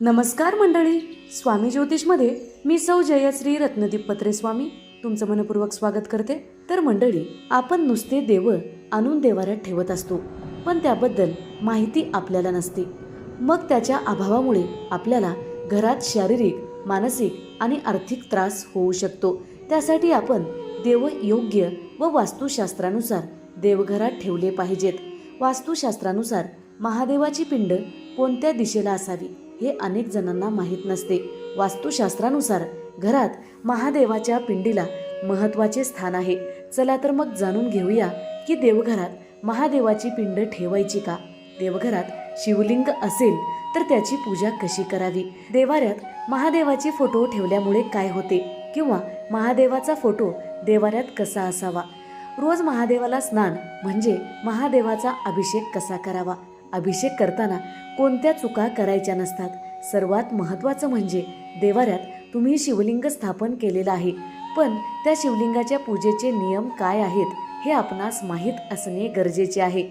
नमस्कार मंडळी स्वामी ज्योतिषमध्ये मी सौ जयश्री रत्नदीप पत्रे स्वामी तुमचं मनपूर्वक स्वागत करते. तर मंडळी आपण नुसते देवळ आणून देवाऱ्यात ठेवत असतो पण त्याबद्दल माहिती आपल्याला नसते. मग त्याच्या अभावामुळे आपल्याला घरात शारीरिक मानसिक आणि आर्थिक त्रास होऊ शकतो. त्यासाठी आपण देव योग्य व वास्तुशास्त्रानुसार देवघरात ठेवले पाहिजेत. वास्तुशास्त्रानुसार महादेवाची पिंड कोणत्या दिशेला असावी? हे अनेक जणांना माहीत नसते. वास्तुशास्त्रानुसार घरात महादेवाच्या पिंडीला महत्त्वाचे स्थान आहे. चला तर मग जाणून घेऊया की देवघरात महादेवाची पिंड ठेवायची का? देवघरात शिवलिंग असेल तर त्याची पूजा कशी करावी? देवाऱ्यात महादेवाचे फोटो ठेवल्यामुळे काय होते? किंवा महादेवाचा फोटो देवाऱ्यात कसा असावा? रोज महादेवाला स्नान म्हणजे महादेवाचा अभिषेक कसा करावा? अभिषेक करताना कोणत्या चुका करायच्या नसतात. सर्वात महत्त्वाचं म्हणजे देवाऱ्यात तुम्ही शिवलिंग स्थापन केलेलं आहे. पण त्या शिवलिंगाच्या पूजेचे नियम काय आहेत हे आपणास माहीत असणे गरजेचे आहे.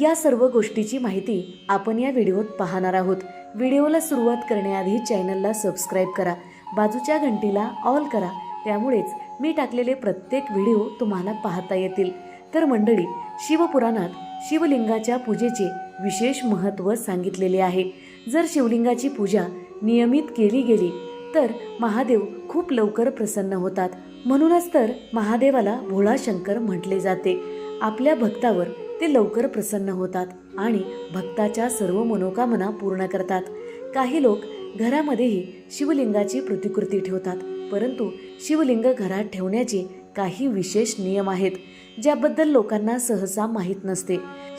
या सर्व गोष्टीची माहिती आपण या व्हिडिओत पाहणार आहोत. व्हिडिओला सुरुवात करण्याआधी चॅनलला सबस्क्राईब करा. बाजूच्या घंटीला ऑल करा. त्यामुळेच मी टाकलेले प्रत्येक व्हिडिओ तुम्हाला पाहता येतील. तर मंडळी शिवपुराणात शिवलिंगाच्या पूजेचे विशेष महत्त्व सांगितलेले आहे. जर शिवलिंगाची पूजा नियमित केली गेली तर महादेव खूप लवकर प्रसन्न होतात. म्हणूनच तर महादेवाला भोळा शंकर म्हटले जाते. आपल्या भक्तावर ते लवकर प्रसन्न होतात आणि भक्ताच्या सर्व मनोकामना पूर्ण करतात. काही लोक घरामध्येही शिवलिंगाची प्रतिकृती ठेवतात परंतु शिवलिंग घरात ठेवण्याचे काही विशेष नियम आहेत. ज्याबद्दल लोकांना सहसा माहीत नसते.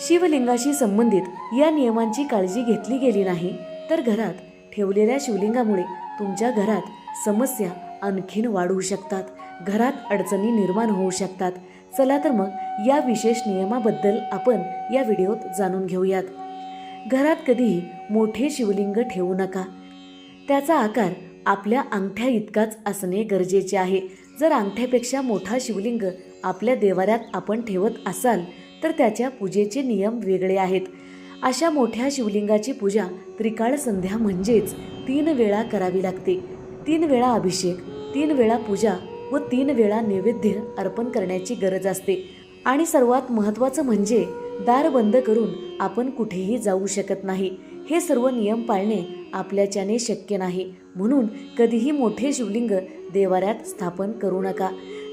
शिवलिंगाशी संबंधित या नियमांची काळजी घेतली गेली नाही तर घरात ठेवलेल्या शिवलिंगामुळे तुमच्या घरात समस्या आणखीन वाढू शकतात. घरात अडचणी निर्माण होऊ शकतात. चला तर मग या विशेष नियमाबद्दल आपण या व्हिडिओत जाणून घेऊयात. घरात कधीही मोठे शिवलिंग ठेवू नका. त्याचा आकार आपल्या अंगठ्या इतकाच असणे गरजेचे आहे. जर अंगठ्यापेक्षा मोठा शिवलिंग आपल्या देवाऱ्यात आपण ठेवत असाल तर त्याच्या पूजेचे नियम वेगळे आहेत. अशा मोठ्या शिवलिंगाची पूजा त्रिकाळ संध्या म्हणजेच तीन वेळा करावी लागते. तीन वेळा अभिषेक तीन वेळा पूजा व तीन वेळा नैवेद्य अर्पण करण्याची गरज असते. आणि सर्वात महत्त्वाचं म्हणजे दार बंद करून आपण कुठेही जाऊ शकत नाही. हे सर्व नियम पाळणे आपल्याच्याने शक्य नाही. म्हणून कधीही मोठे शिवलिंग देवाऱ्यात स्थापन करू नका.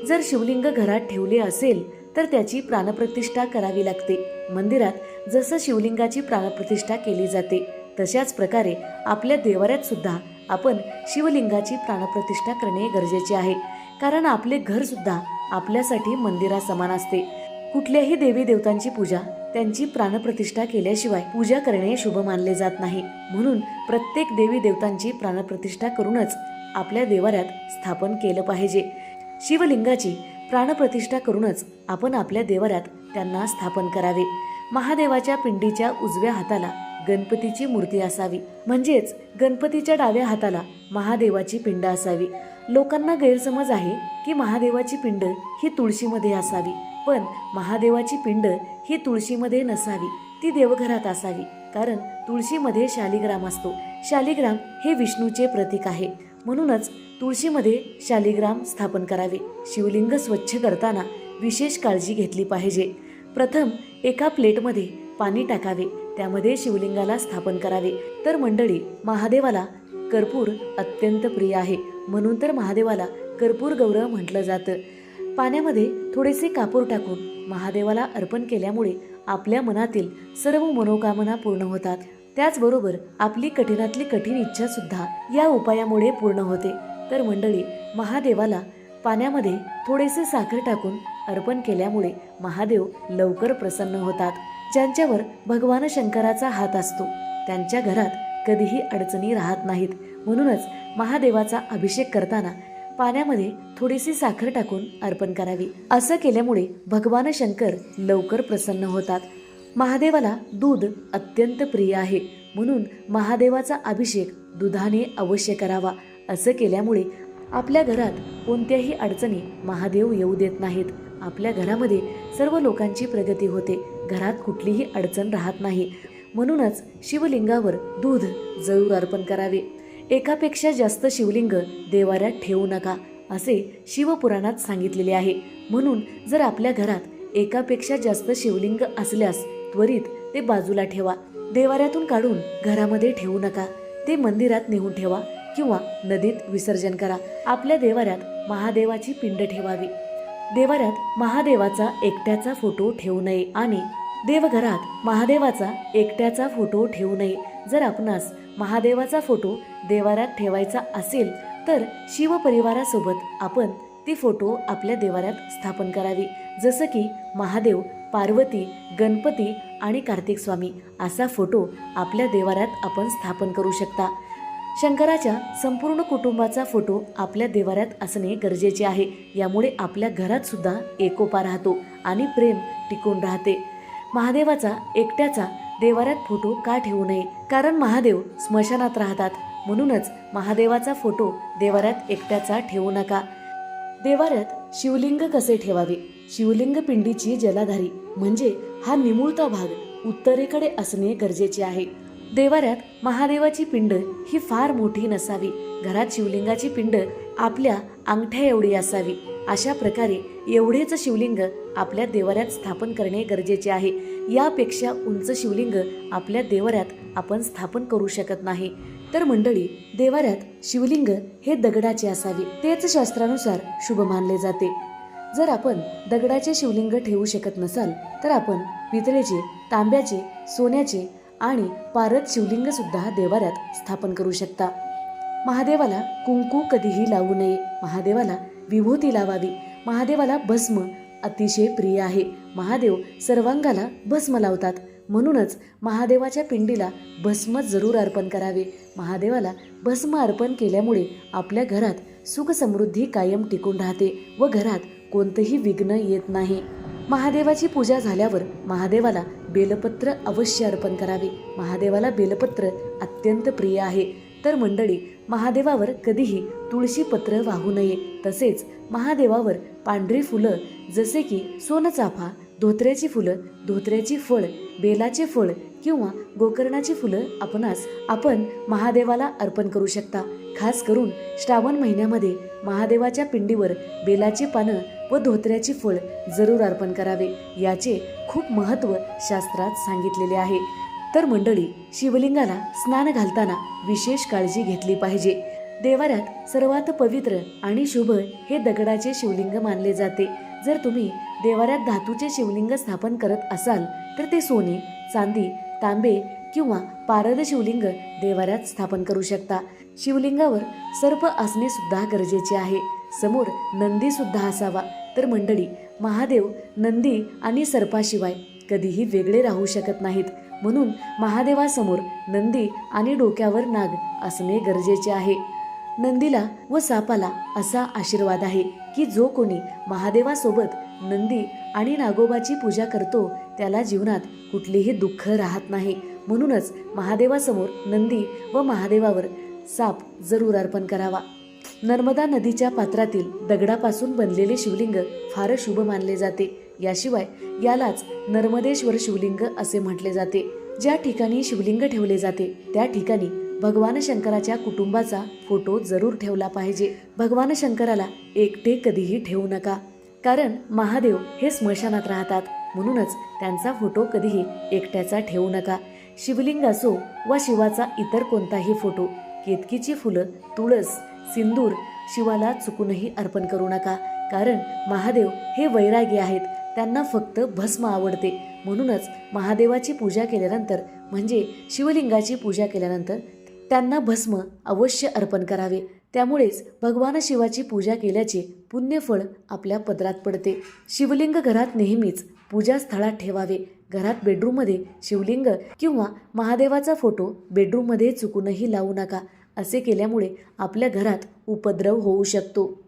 जर शिवलिंग घरात ठेवले असेल तर त्याची प्राणप्रतिष्ठा करावी लागते. मंदिरात जसं शिवलिंगाची प्राणप्रतिष्ठा केली जाते तशाच प्रकारे आपल्या देवाऱ्यात सुद्धा आपण शिवलिंगाची प्राणप्रतिष्ठा करणे गरजेचे आहे. कारण आपले घर सुद्धा आपल्यासाठी मंदिरा समान असते. कुठल्याही देवी देवतांची पूजा त्यांची प्राणप्रतिष्ठा केल्याशिवाय पूजा करणे शुभ मानले जात नाही. म्हणून प्रत्येक देवी देवतांची प्राणप्रतिष्ठा करूनच आपल्या देवाऱ्यात स्थापन केलं पाहिजे. शिवलिंगाची प्राणप्रतिष्ठा करूनच आपण आपल्या देवाऱ्यात त्यांना स्थापन करावे. महादेवाच्या पिंडीच्या उजव्या हाताला गणपतीची मूर्ती असावी. म्हणजेच गणपतीच्या डाव्या हाताला महादेवाची पिंड असावी. लोकांना गैरसमज आहे की महादेवाची पिंड ही तुळशीमध्ये असावी. पण महादेवाची पिंड ही तुळशीमध्ये नसावी. ती देवघरात असावी. कारण तुळशीमध्ये शालिग्राम असतो. शालिग्राम हे विष्णूचे प्रतीक आहे. म्हणूनच तुळशीमध्ये शालिग्राम स्थापन करावे. शिवलिंग स्वच्छ करताना विशेष काळजी घेतली पाहिजे. प्रथम एका प्लेटमध्ये पाणी टाकावे. त्यामध्ये शिवलिंगाला स्थापन करावे. तर मंडळी महादेवाला कर्पूर अत्यंत प्रिय आहे. म्हणून तर महादेवाला कर्पूर गौरव म्हटलं जातं. पाण्यामध्ये थोडेसे कापूर टाकून महादेवाला अर्पण केल्यामुळे आपल्या मनातील सर्व मनोकामना पूर्ण होतात. त्याचबरोबर आपली कठीणातली कठीण इच्छा सुद्धा या उपायामुळे पूर्ण होते. तर मंडळी महादेवाला पाण्यामध्ये थोडेसे साखर टाकून अर्पण केल्यामुळे महादेव लवकर प्रसन्न होतात. ज्यांच्यावर भगवान शंकराचा हात असतो त्यांच्या घरात कधीही अडचणी राहत नाहीत. म्हणूनच महादेवाचा अभिषेक करताना पाण्यामध्ये थोडीशी साखर टाकून अर्पण करावी. असं केल्यामुळे भगवान शंकर लवकर प्रसन्न होतात. महादेवाला दूध अत्यंत प्रिय आहे. म्हणून महादेवाचा अभिषेक दुधाने अवश्य करावा. असं केल्यामुळे आपल्या घरात कोणत्याही अडचणी महादेव येऊ देत नाहीत. आपल्या घरामध्ये सर्व लोकांची प्रगती होते. घरात कुठलीही अडचण राहत नाही. म्हणूनच शिवलिंगावर दूध जरूर अर्पण करावे. एकापेक्षा जास्त शिवलिंग देवाऱ्यात ठेवू नका असे शिवपुराणात सांगितलेले आहे. म्हणून जर आपल्या घरात एकापेक्षा जास्त शिवलिंग असल्यास त्वरित ते बाजूला ठेवा. देवाऱ्यातून काढून घरामध्ये ठेवू नका. ते मंदिरात नेऊन ठेवा. किंवा नदीत विसर्जन करा. आपल्या देवाऱ्यात महादेवाची पिंड ठेवावी. देवाऱ्यात महादेवाचा एकट्याचा फोटो ठेवू नये आणि देवघरात महादेवाचा एकट्याचा फोटो ठेवू नये. जर आपणास महादेवाचा फोटो देवाऱ्यात ठेवायचा असेल तर शिवपरिवारासोबत आपण ती फोटो आपल्या देवाऱ्यात स्थापन करावी. जसं की महादेव पार्वती गणपती आणि कार्तिक स्वामी असा फोटो आपल्या देवाऱ्यात आपण स्थापन करू शकता. शंकराच्या संपूर्ण कुटुंबाचा फोटो आपल्या देवाऱ्यात असणे गरजेचे आहे. यामुळे आपल्या घरात सुद्धा एकोपा राहतो आणि प्रेम टिकून राहते. महादेवाचा एकट्याचा देवाऱ्यात फोटो का ठेवू नये? कारण महादेव स्मशानात राहतात. म्हणूनच महादेवाचा फोटो देवाऱ्यात एकट्याचा ठेवू नका. देवाऱ्यात शिवलिंग कसे ठेवावे? शिवलिंग पिंडीची जलाधारी. म्हणजे हा निमुळता भाग उत्तरेकडे असणे गरजेचे आहे. देवाऱ्यात महादेवाची पिंड ही फार मोठी नसावी. घरात शिवलिंगाची पिंड आपल्या अंगठ्या एवढी असावी. अशा प्रकारे एवढेच शिवलिंग आपल्या देवाऱ्यात स्थापन करणे गरजेचे आहे. यापेक्षा उंच शिवलिंग आपल्या देवाऱ्यात आपण स्थापन करू शकत नाही. तर मंडळी देवाऱ्यात शिवलिंग हे दगडाचे असावे. तेच शास्त्रानुसार शुभ मानले जाते. जर आपण दगडाचे शिवलिंग ठेवू शकत नसाल तर आपण पितळेचे तांब्याचे सोन्याचे आणि पारद शिवलिंग सुद्धा देवाऱ्यात स्थापन करू शकता. महादेवाला कुंकू कधीही लावू नये. महादेवाला विभूती लावावी. महादेवाला भस्म अतिशय प्रिय आहे. महादेव सर्वांगाला भस्म लावतात. म्हणूनच महादेवाच्या पिंडीला भस्म जरूर अर्पण करावे. महादेवाला भस्म अर्पण केल्यामुळे आपल्या घरात सुखसमृद्धी कायम टिकून राहते व घरात कोणतंही विघ्न येत नाही. महादेवाची पूजा झाल्यावर महादेवाला बेलपत्र अवश्य अर्पण करावे. महादेवाला बेलपत्र अत्यंत प्रिय आहे. तर मंडळी महादेवावर कधीही तुळशी पत्र वाहू नये. तसेच महादेवावर पांढरी फुलं जसे की सोनचाफा धोत्र्याची फुलं धोत्र्याची फळ बेलाचे फळ किंवा गोकर्णाची फुलं आपणास आपण महादेवाला अर्पण करू शकता. खास करून श्रावण महिन्यामध्ये महादेवाच्या पिंडीवर बेलाची पानं व धोत्र्याची फळ जरूर अर्पण करावे याचे खूप महत्त्व शास्त्रात सांगितलेले आहे. तर मंडळी शिवलिंगाला स्नान घालताना विशेष काळजी घेतली पाहिजे. देवाऱ्यात सर्वात पवित्र आणि शुभ हे दगडाचे शिवलिंग मानले जाते. जर तुम्ही देवाऱ्यात धातूचे शिवलिंग स्थापन करत असाल तर ते सोने चांदी तांबे किंवा पारद शिवलिंग देवाऱ्यात स्थापन करू शकता. शिवलिंगावर सर्प असणे सुद्धा गरजेचे आहे. समोर नंदी सुद्धा असावा. तर मंडळी महादेव नंदी आणि सर्पाशिवाय कधीही वेगळे राहू शकत नाहीत. म्हणून महादेवासमोर नंदी आणि डोक्यावर नाग असणे गरजेचे आहे. नंदीला व सापाला असा आशीर्वाद आहे. की जो कोणी महादेवासोबत नंदी आणि नागोबाची पूजा करतो त्याला जीवनात कुठलेही दुःख राहत नाही. म्हणूनच महादेवासमोर नंदी व महादेवावर साप जरूर अर्पण करावा. नर्मदा नदीच्या पात्रातील दगडापासून बनलेले शिवलिंग फार शुभ मानले जाते. याशिवाय यालाच नर्मदेश्वर शिवलिंग असे म्हटले जाते. ज्या ठिकाणी शिवलिंग ठेवले जाते त्या ठिकाणी भगवान शंकराच्या कुटुंबाचा फोटो जरूर ठेवला पाहिजे. भगवान शंकराला एकटे कधीही ठेवू नका. कारण महादेव हे स्मशानात राहतात. म्हणूनच त्यांचा फोटो कधीही एकट्याचा ठेवू नका. शिवलिंग असो वा शिवाचा इतर कोणताही फोटो केतकीची फुलं तुळस सिंदूर शिवाला चुकूनही अर्पण करू नका. कारण महादेव हे वैरागी आहेत. त्यांना फक्त भस्म आवडते. म्हणूनच महादेवाची पूजा केल्यानंतर म्हणजे शिवलिंगाची पूजा केल्यानंतर त्यांना भस्म अवश्य अर्पण करावे. त्यामुळेच भगवान शिवाची पूजा केल्याचे पुण्यफळ आपल्या पदरात पडते. शिवलिंग घरात नेहमीच पूजा स्थळात ठेवावे. घरात बेडरूममध्ये शिवलिंग किंवा महादेवाचा फोटो बेडरूममध्ये चुकूनही लावू नका असे केल्यामुळे आपल्या घरात उपद्रव होऊ शकतो.